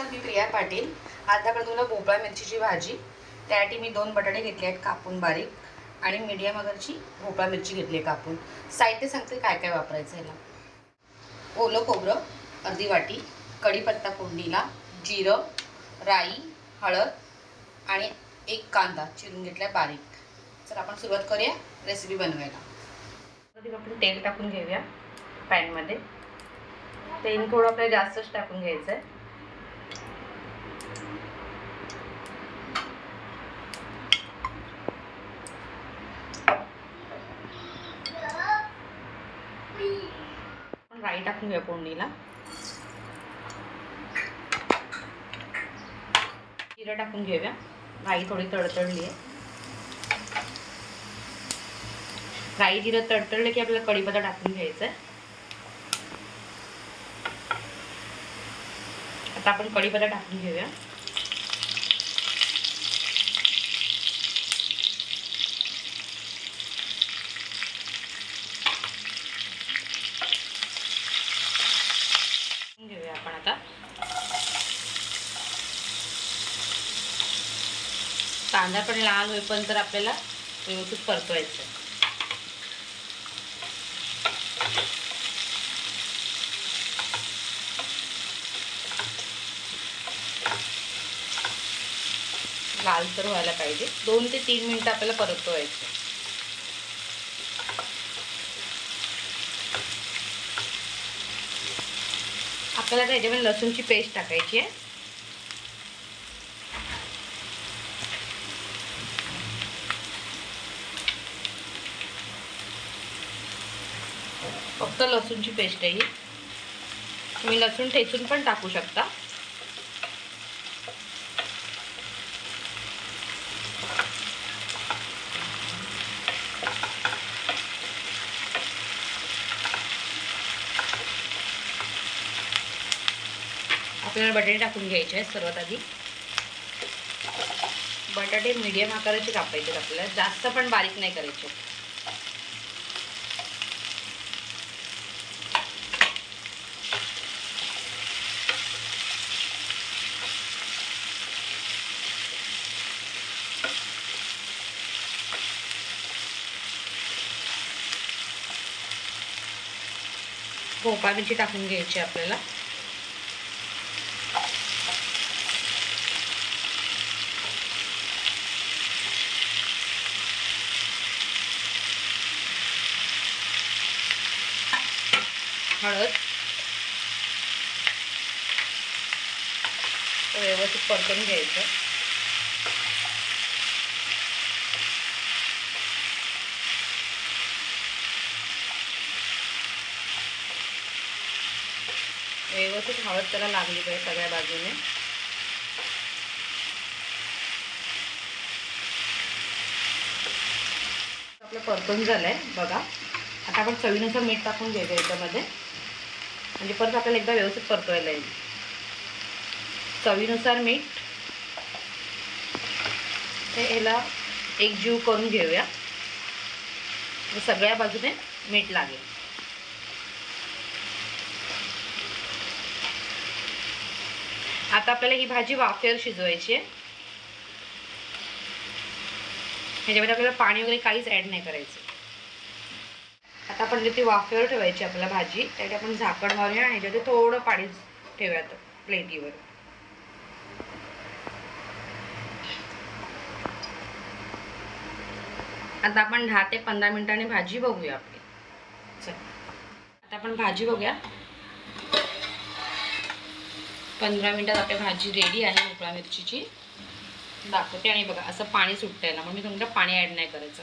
नमस्कार मी प्रिया पाटील. आज तुला भोपळा मिरचीची भाजी. त्यासाठी मी दोन बटाटे घेतले आहेत कापून बारीक. आणि मीडियम अगरची भोपळा मिरची घेतली आहे कापून. साहित्य सांगते काय काय वापरायचं ह्याला ओलं खोबरं अर्धी वाटी कढीपत्ता फोडणीला जिरं राई हळद आणि एक कांदा चिरून घेतला बारीक. तर आपण सुरुवात करूया रेसिपी बनवायला. आपण तेल टाकून घेऊया पॅनमध्ये. तेल थोडं आपल्याला जास्तच टाकून घ्यायचं आहे राई टाकून घेऊया फोडणीला. जिरं टाकून घेऊया. राई थोडी तडतडली आहे. राई जिरं तडतडलं की आपल्याला कढीपत्ता टाकून घ्यायचा आहे. आता आपण कढीपत्ता टाकून घेऊया. घेऊया आपण आता. कांदा पण लाल होईपर्यंत तर आपल्याला व्यवस्थित परतवायचं. लालसर व्हायला पाहिजे. दोन ते तीन मिनटं आपल्याला परतवायचं आपल्याला त्याच्यामध्ये लसूणची पेस्ट टाकायची आहे. फक्त लसूणची पेस्ट आहे ही. तुम्ही लसूण ठेचून पण टाकू शकता. आपल्याला बटाटे टाकून घ्यायचे आहेत सर्वात आधी. बटाटे मीडियम आकाराचे कापायचे आहेत आपल्याला. जास्त पण बारीक नाही करायचे. भोपळा मिरची टाकून घ्यायची आपल्याला. हळद. व्यवस्थित परतून घ्यायचं. व्यवस्थित हळद त्याला लागली पाहिजे सगळ्या बाजूने. आपलं परतून झालंय बघा. आता आपण चवीनुसार मीठ टाकून घ्यायचं याच्यामध्ये. म्हणजे परत आपल्याला एकदा व्यवस्थित परतवायला येईल. चवीनुसार मीठ. हे ह्याला एक जीव करून घेऊया. सगळ्या बाजूने मीठ लागेल. आता आपल्याला ही भाजी वाफेवर शिजवायची आहे. ह्याच्यामध्ये आपल्याला पाणी वगैरे काहीच ॲड नाही करायचं. आता आपण ती वाफेवर ठेवायची आपल्याला भाजी त्यासाठी आपण झाकण मारूया आणि ह्याच्यात थोडं पाणी ठेवूया प्लेटीवर. आता आपण दहा ते पंधरा मिनिटांनी भाजी बघूया आपली. चल. आता आपण भाजी बघूया. पंधरा मिनिटात आपली भाजी रेडी आहे मोकळा मिरचीची. दाखवते आणि बघा असं पाणी सुटतं ना मग मी तुमच्या पाणी ॲड नाही करायचं.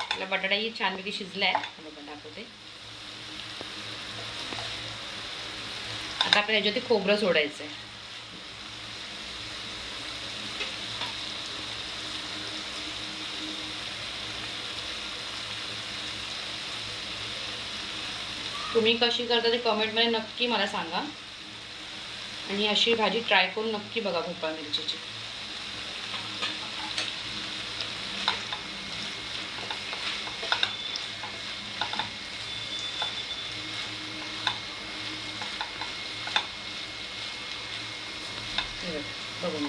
आपला बटाटाही छानपैकी शिजला आहे बघा दाखवते आता आपल्याला ह्याच्यावरती खोबरं सोडायचं आहे तुम्ही कशी करता ते कमेंटमध्ये नक्की मला सांगा. आणि अशी भाजी ट्राय करून नक्की बघा भोपाळ मिरचीची. हे बघ,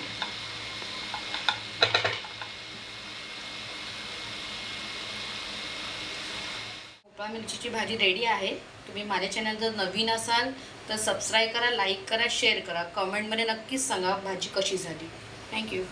भोपळा मिरचीची भाजी रेडी आहे. तुम्ही माझ्या चॅनल जर नवीन असाल तर सबस्क्राईब करा लाईक करा शेअर करा. कमेंटमध्ये नक्कीच सांगा भाजी कशी झाली. थँक्यू